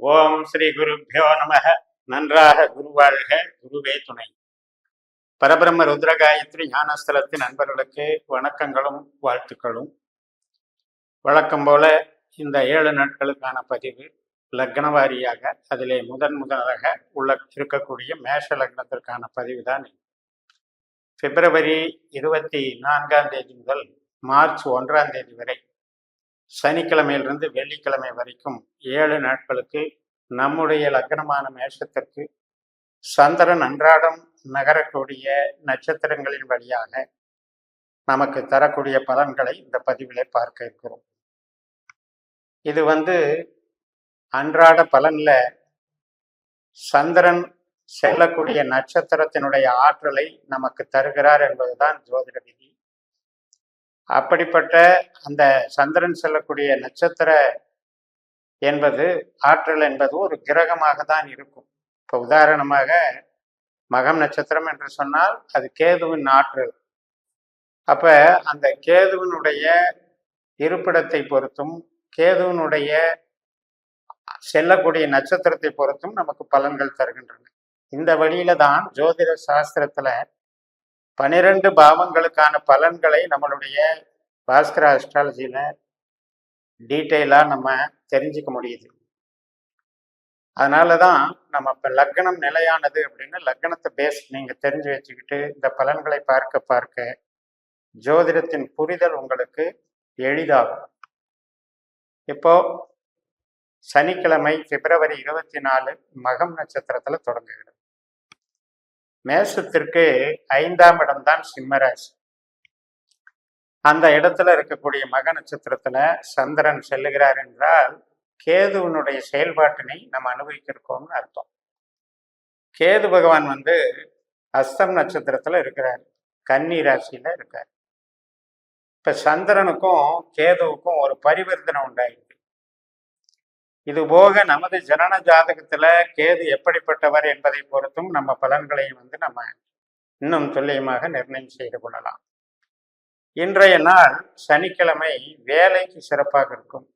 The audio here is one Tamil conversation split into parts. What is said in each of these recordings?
ஓம் ஸ்ரீ குருப்பியோ நம நன்றாக குருவாழ்க குருவே துணை. பரபிரம்ம ருத்ரகாயத்ரி ஞானஸ்தலத்தின் நண்பர்களுக்கு வணக்கங்களும் வாழ்த்துக்களும். வழக்கம் போல இந்த ஏழு நாட்களுக்கான பதிவு லக்ன வாரியாக அதிலே முதன் முதலாக உள்ள இருக்கக்கூடிய மேஷ லக்னத்திற்கான பதிவு தான் பிப்ரவரி இருபத்தி நான்காம் தேதி முதல் மார்ச் ஒன்றாம் தேதி வரை சனிக்கிழமையிலிருந்து வெள்ளிக்கிழமை வரைக்கும் ஏழு நாட்களுக்கு நம்முடைய லக்னமான மேஷத்திற்கு சந்திரன் அன்றாடம் நகரக்கூடிய நட்சத்திரங்களின் வழியாக நமக்கு தரக்கூடிய பலன்களை இந்த பதிவிலே பார்க்க இருக்கிறோம். இது வந்து அன்றாட பலன்ல சந்திரன் செல்லக்கூடிய நட்சத்திரத்தினுடைய ஆற்றலை நமக்கு தருகிறார் என்பதுதான் ஜோதிட விதி. அப்படிப்பட்ட அந்த சந்திரன் செல்லக்கூடிய நட்சத்திர என்பது ஆற்றல் என்பது ஒரு கிரகமாக தான் இருக்கும். இப்போ உதாரணமாக மகம் நட்சத்திரம் என்று சொன்னால் அது கேதுவின் ஆற்றல். அப்போ அந்த கேதுவினுடைய இருப்பிடத்தை பொறுத்தும் கேதுவினுடைய செல்லக்கூடிய நட்சத்திரத்தை பொறுத்தும் நமக்கு பலன்கள் தருகின்றன. இந்த வழியில தான் ஜோதிட சாஸ்திரத்துல பனிரெண்டு பாவங்களுக்கான பலன்களை நம்மளுடைய பாஸ்கர அஸ்ட்ராலஜியில் டீட்டெயிலாக நம்ம தெரிஞ்சுக்க முடியுது. அதனால தான் நம்ம இப்போ லக்னம் நிலையானது அப்படின்னு லக்னத்தை பேஸ் நீங்கள் தெரிஞ்சு வச்சுக்கிட்டு இந்த பலன்களை பார்க்க பார்க்க ஜோதிடத்தின் புரிதல் உங்களுக்கு எளிதாகும். இப்போ சனிக்கிழமை பிப்ரவரி இருபத்தி நாலு மகம் நட்சத்திரத்தில் தொடங்குகிறது. மேசத்திற்கு ஐந்தாம் இடம்தான் சிம்மராசி. அந்த இடத்துல இருக்கக்கூடிய மக நட்சத்திரத்துல சந்திரன் செல்லுகிறார் என்றால் கேதுவனுடைய செயல்பாட்டினை நம்ம அனுபவிக்கிறோம்னு அர்த்தம். கேது பகவான் வந்து அஸ்தம் நட்சத்திரத்துல இருக்கிறார். கன்னி ராசியில இருக்கார். இப்ப சந்திரனுக்கும் கேதுவுக்கும் ஒரு பரிவர்த்தனை உண்டாயிருக்கு. இது போக நமது ஜனன ஜாதகத்துல கேது எப்படிப்பட்டவர் என்பதை பொறுத்தும் நம்ம பலன்களை வந்து நம்ம இன்னும் துல்லியமாக நிர்ணயம் செய்து கொள்ளலாம். இன்றைய நாள் சனிக்கிழமை வேலைக்கு சிறப்பாக இருக்கும்.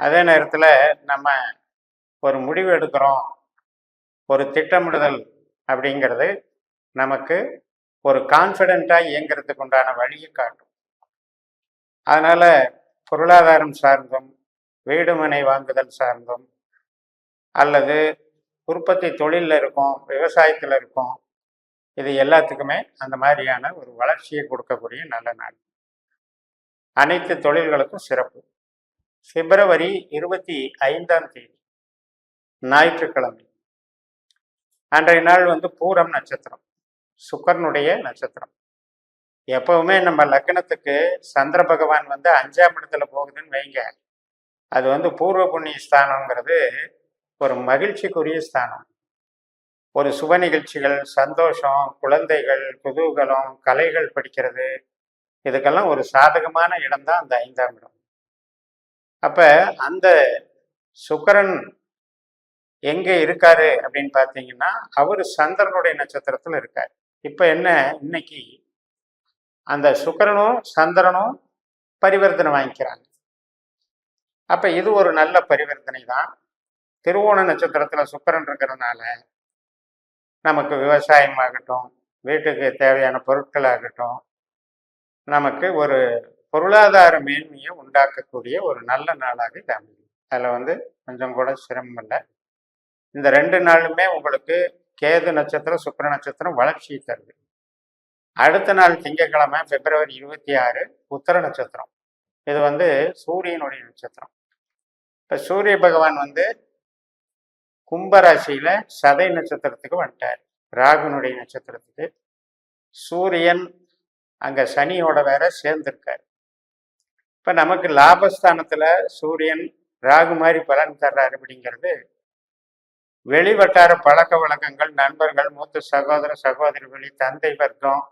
அதே நேரத்தில் நம்ம ஒரு முடிவு எடுக்கிறோம். ஒரு திட்டமிடுதல் அப்படிங்கிறது நமக்கு ஒரு கான்ஃபிடென்ட்டாக இயங்கிறதுக்கு உண்டான வழியை காட்டும். அதனால் பொருளாதாரம் சார்ந்தும் வீடுமனை வாங்குதல் சார்ந்தும் அல்லது உற்பத்தி தொழிலில் இருக்கும் விவசாயத்தில் இருக்கும் இது எல்லாத்துக்குமே அந்த மாதிரியான ஒரு வளர்ச்சியை கொடுக்கக்கூடிய நல்ல நாள். அனைத்து தொழில்களுக்கும் சிறப்பு. பிப்ரவரி இருபத்தி ஐந்தாம் தேதி ஞாயிற்றுக்கிழமை. அன்றைய நாள் வந்து பூரம் நட்சத்திரம் சுக்கரனுடைய நட்சத்திரம். எப்பவுமே நம்ம லக்னத்துக்கு சந்திர பகவான் வந்து அஞ்சாம் இடத்துல போகுதுன்னு வைங்க. அது வந்து பூர்வ புண்ணிய ஸ்தானங்கிறது ஒரு மகிழ்ச்சிக்குரிய ஸ்தானம். ஒரு சுப நிகழ்ச்சிகள் சந்தோஷம் குழந்தைகள் குதூகலம் கலைகள் படிக்கிறது இதுக்கெல்லாம் ஒரு சாதகமான இடம் தான் அந்த ஐந்தாம் இடம். அப்போ அந்த சுக்கரன் எங்கே இருக்காரு அப்படின்னு பார்த்தீங்கன்னா அவர் சந்திரனுடைய நட்சத்திரத்தில் இருக்கார். இப்போ என்ன இன்னைக்கு அந்த சுக்கரனும் சந்திரனும் பரிவர்த்தனை வாங்கிக்கிறாங்க. அப்ப இது ஒரு நல்ல பரிவர்த்தனை தான். திருவோண நட்சத்திரத்துல சுக்கரன் இருக்கிறதுனால நமக்கு விவசாயம் ஆகட்டும் வீட்டுக்கு தேவையான பொருட்கள் ஆகட்டும் நமக்கு ஒரு பொருளாதார மேன்மையை உண்டாக்கக்கூடிய ஒரு நல்ல நாளாக இது அமையும். அதில் வந்து கொஞ்சம் கூட சிரமம் இல்லை. இந்த ரெண்டு நாளுமே உங்களுக்கு கேது நட்சத்திரம் சுக்கர நட்சத்திரம் வளர்ச்சியை தருது. அடுத்த நாள் திங்கட்கிழமை பிப்ரவரி இருபத்தி ஆறு உத்தர நட்சத்திரம். இது வந்து சூரியனுடைய நட்சத்திரம். இப்போ சூரிய பகவான் வந்து கும்பராசியில் சதை நட்சத்திரத்துக்கு வந்துட்டார். ராகுனுடைய நட்சத்திரத்துக்கு. சூரியன் அங்கே சனியோட வேற சேர்ந்துருக்கார். இப்போ நமக்கு லாபஸ்தானத்தில் சூரியன் ராகு மாதிரி பலன் தர்றாரு அப்படிங்கிறது வெளிவட்டார பழக்க வழக்கங்கள் நண்பர்கள் மூத்த சகோதர சகோதரிகளி தந்தை வர்க்கம்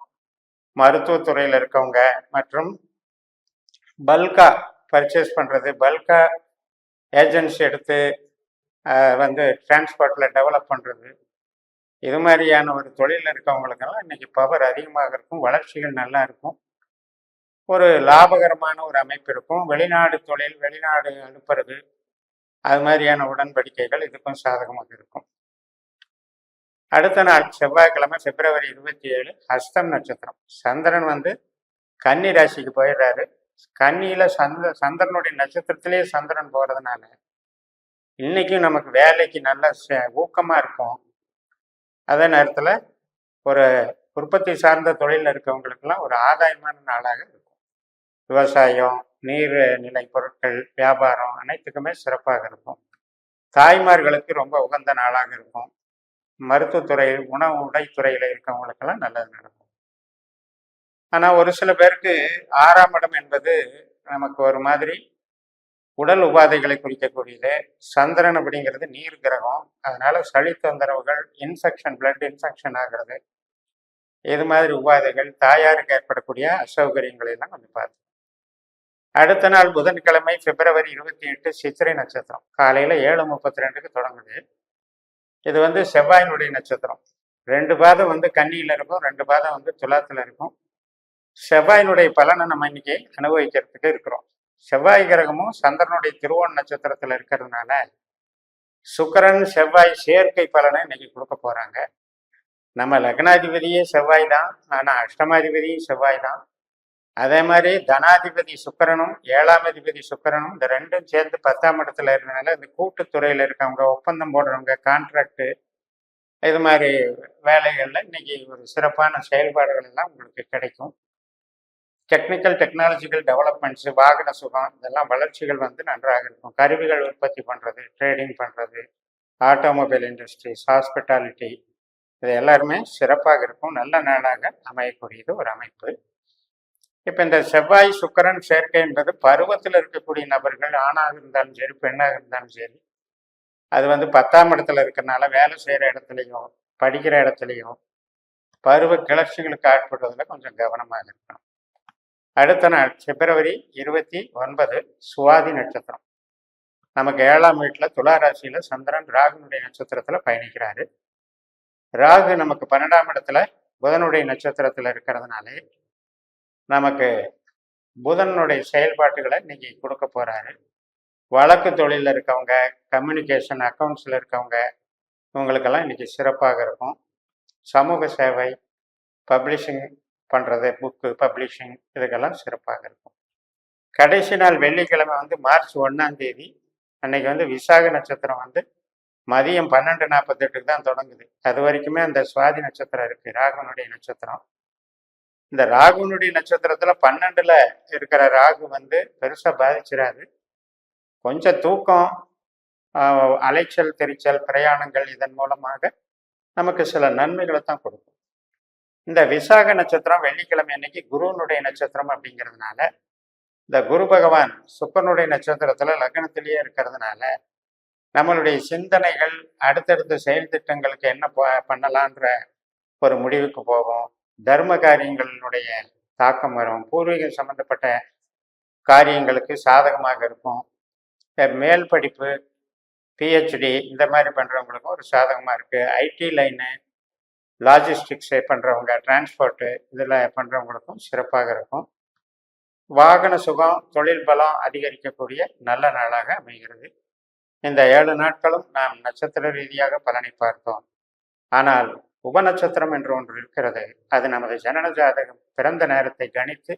மருத்துவத்துறையில் இருக்கவங்க மற்றும் பல்கா பர்ச்சேஸ் பண்ணுறது பல்கா ஏஜென்சி எடுத்து வந்து டிரான்ஸ்போர்ட்டில் டெவலப் பண்ணுறது இது மாதிரியான ஒரு தொழிலில் இருக்கவங்களுக்கெல்லாம் இன்றைக்கி பவர் அதிகமாக இருக்கும். வளர்ச்சிகள் நல்லா இருக்கும். ஒரு லாபகரமான ஒரு அமைப்பு இருக்கும். வெளிநாடு தொழில் வெளிநாடு அனுப்புறது அது மாதிரியான உடன்படிக்கைகள் இதுக்கும் சாதகமாக இருக்கும். அடுத்த நாள் செவ்வாய்க்கிழமை பிப்ரவரி இருபத்தி ஏழு ஹஸ்தம் நட்சத்திரம். சந்திரன் வந்து கன்னி ராசிக்கு போயிடுறாரு. கன்னியில சந்த சந்திரனுடைய நட்சத்திரத்திலேயே சந்திரன் போறதுனால இன்னைக்கும் நமக்கு வேலைக்கு நல்ல ஊக்கமா இருக்கும். அதே நேரத்தில் ஒரு உற்பத்தி சார்ந்த தொழிலில் இருக்கவங்களுக்கெல்லாம் ஒரு ஆதாயமான நாளாக இருக்கும். விவசாயம் நீர்நிலை பொருட்கள் வியாபாரம் அனைத்துக்குமே சிறப்பாக இருக்கும். தாய்மார்களுக்கு ரொம்ப உகந்த நாளாக இருக்கும். மருத்துவத்துறை உணவு உடைத்துறையில் இருக்கவங்களுக்கெல்லாம் நல்லது நடக்கும். ஆனால் ஒரு சில பேருக்கு ஆறாம் இடம் என்பது நமக்கு ஒரு மாதிரி உடல் உபாதைகளை குறிக்கக்கூடியது. சந்திரன் அப்படிங்கிறது நீர் கிரகம். அதனால சளி தொந்தரவுகள் இன்ஃபெக்ஷன் பிளட் இன்ஃபெக்ஷன் ஆகிறது. இது மாதிரி உபாதைகள் தாயாருக்கு ஏற்படக்கூடிய அசௌகரியங்களை எல்லாம் கொஞ்சம் பார்த்து அடுத்த நாள் புதன்கிழமை பிப்ரவரி இருபத்தி எட்டு சித்திரை நட்சத்திரம். காலையில ஏழு முப்பத்தி ரெண்டுக்கு தொடங்குது. இது வந்து செவ்வாயினுடைய நட்சத்திரம். ரெண்டு பாதம் வந்து கன்னியில இருக்கும் ரெண்டு பாதம் வந்து துலாத்துல இருக்கும். செவ்வாயினுடைய பலனை நம்ம இன்னைக்கு அனுபவிக்கிறதுக்கு இருக்கிறோம். செவ்வாய் கிரகமும் சந்திரனுடைய திருவோண நட்சத்திரத்துல இருக்கிறதுனால சுக்கரன் செவ்வாய் சேர்க்கை பலனை இன்னைக்கு கொடுக்க போறாங்க. நம்ம லக்னாதிபதியே செவ்வாய் தான். ஆனா அஷ்டமாதிபதியும் செவ்வாய் தான். அதே மாதிரி தனாதிபதி சுக்கரனும் ஏழாம் அதிபதி சுக்கரனும் இந்த ரெண்டும் சேர்ந்து பத்தாம் இடத்துல இருந்தனால இந்த கூட்டுத்துறையில இருக்கவங்க ஒப்பந்தம் போடுறவங்க கான்ட்ராக்டு இது மாதிரி வேலைகள்ல இன்னைக்கு ஒரு சிறப்பான செயல்பாடுகள் எல்லாம் உங்களுக்கு கிடைக்கும். டெக்னிக்கல் டெக்னாலஜிக்கல் டெவலப்மெண்ட்ஸ் வாகன சுகம் இதெல்லாம் வளர்ச்சிகள் வந்து நன்றாக இருக்கும். கருவிகள் உற்பத்தி பண்ணுறது ட்ரேடிங் பண்ணுறது ஆட்டோமொபைல் இண்டஸ்ட்ரீஸ் ஹாஸ்பிட்டாலிட்டி இது எல்லாருமே சிறப்பாக இருக்கும். நல்ல நாளாக அமையக்கூடியது ஒரு அமைப்பு. இப்போ இந்த செவ்வாய் சுக்கரன் சேர்க்கை என்பது பருவத்தில் இருக்கக்கூடிய நபர்கள் ஆணாக இருந்தாலும் சரி பெண்ணாக இருந்தாலும் சரி அது வந்து பத்தாம் இடத்துல இருக்கிறனால வேலை செய்கிற இடத்துலையும் படிக்கிற இடத்துலையும் பருவ கிளர்ச்சிகளுக்கு ஆட்படுவதில் கொஞ்சம் கவனமாக இருக்கணும். அடுத்த நாள் பிப்ரவரி இருபத்தி ஒன்பது சுவாதி நட்சத்திரம். நமக்கு ஏழாம் வீட்டில் துலாராசியில் சந்திரன் ராகுனுடைய நட்சத்திரத்தில் பயணிக்கிறாரு. ராகு நமக்கு பன்னெண்டாம் இடத்துல புதனுடைய நட்சத்திரத்தில் இருக்கிறதுனாலே நமக்கு புதனுடைய செயல்பாட்டுகளை இன்னைக்கு கொடுக்க போகிறாரு வழக்கு தொழிலில் இருக்கவங்க கம்யூனிகேஷன் அக்கௌண்ட்ஸில் இருக்கவங்க இவங்களுக்கெல்லாம் இன்றைக்கி சிறப்பாக இருக்கும். சமூக சேவை பப்ளிஷிங் பண்ணுறது புக்கு பப்ளிஷிங் இதுக்கெல்லாம் சிறப்பாக இருக்கும். கடைசி நாள் வெள்ளிக்கிழமை வந்து மார்ச் ஒன்றாம் தேதி அன்னைக்கு வந்து விசாக நட்சத்திரம் வந்து மதியம் பன்னெண்டு நாற்பத்தெட்டுக்கு தான் தொடங்குது. அது வரைக்குமே அந்த சுவாதி நட்சத்திரம் இருக்குது ராகுனுடைய நட்சத்திரம். இந்த ராகுனுடைய நட்சத்திரத்தில் பன்னெண்டுல இருக்கிற ராகு வந்து பெருசாக பாதிச்சிடாது கொஞ்சம் தூக்கம் அலைச்சல் தெரிச்சல் பிரயாணங்கள் இதன் மூலமாக நமக்கு சில நன்மைகளை தான் கொடுக்கும். இந்த விசாக நட்சத்திரம் வெள்ளிக்கிழமை அன்னைக்கு குருனுடைய நட்சத்திரம் அப்படிங்கிறதுனால இந்த குரு பகவான் சுக்கரனுடைய நட்சத்திரத்துல லக்னத்திலேயே இருக்கிறதுனால நம்மளுடைய சிந்தனைகள் அடுத்தடுத்த செயல் திட்டங்களுக்கு என்ன ப- பண்ணலான்ற ஒரு முடிவுக்கு போகும் தர்ம காரியங்களினுடைய தாக்கம் வரும். பூர்வீகம் சம்பந்தப்பட்ட காரியங்களுக்கு சாதகமாக இருக்கும். மேல் படிப்பு பிஹெச்டி இந்த மாதிரி பண்ணுறவங்களுக்கும் ஒரு சாதகமாக இருக்குது ஐடி லைனு லாஜிஸ்டிக்ஸை பண்ணுறவங்க டிரான்ஸ்போர்ட்டு இதில் பண்ணுறவங்களுக்கும் சிறப்பாக இருக்கும். வாகன சுகம் தொழில் பலம் அதிகரிக்கக்கூடிய நல்ல நாளாக அமைகிறது. இந்த ஏழு நாட்களும் நாம் நட்சத்திர ரீதியாக பலனை பார்த்தோம். ஆனால் உபநட்சத்திரம் என்று ஒன்று இருக்கிறது. அது நமது ஜனன ஜாதகம் பிறந்த நேரத்தை கணித்து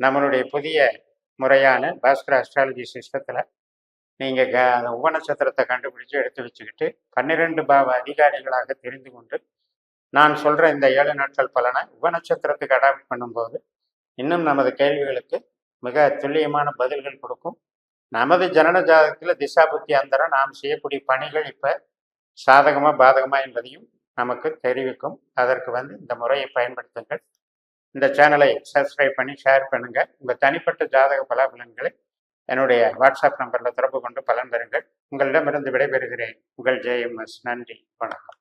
நம்மளுடைய புதிய முறையான பாஸ்கர் அஸ்ட்ராலஜி சிஸ்டத்தில் நீங்கள் க அந்த உபநட்சத்திரத்தை கண்டுபிடிச்சு எடுத்து வச்சுக்கிட்டு பன்னிரெண்டு பாவ அதிகாரிகளாக தெரிந்து கொண்டு நான் சொல்கிற இந்த ஏழு நாட்கள் பலனை உபநட்சத்திரத்துக்கு அடாப்ட் பண்ணும்போது இன்னும் நமது கேள்விகளுக்கு மிக துல்லியமான பதில்கள் கொடுக்கும். நமது ஜனன ஜாதகத்தில் திசாபுத்தி அந்தரம் நாம் செய்யக்கூடிய பணிகள் இப்போ சாதகமாக பாதகமா என்பதையும் நமக்கு தெரிவிக்கும். அதற்கு வந்து இந்த முறையை பயன்படுத்துங்கள். இந்த சேனலை சப்ஸ்கிரைப் பண்ணி ஷேர் பண்ணுங்கள் உங்கள் தனிப்பட்ட ஜாதக பலாபலன்களை என்னுடைய வாட்ஸ்அப் நம்பரில் தொடர்பு கொண்டு பலன் பெறுங்கள் உங்களிடமிருந்து விடைபெறுகிறேன். உங்கள் ஜேஎம்எஸ் நன்றி. வணக்கம்.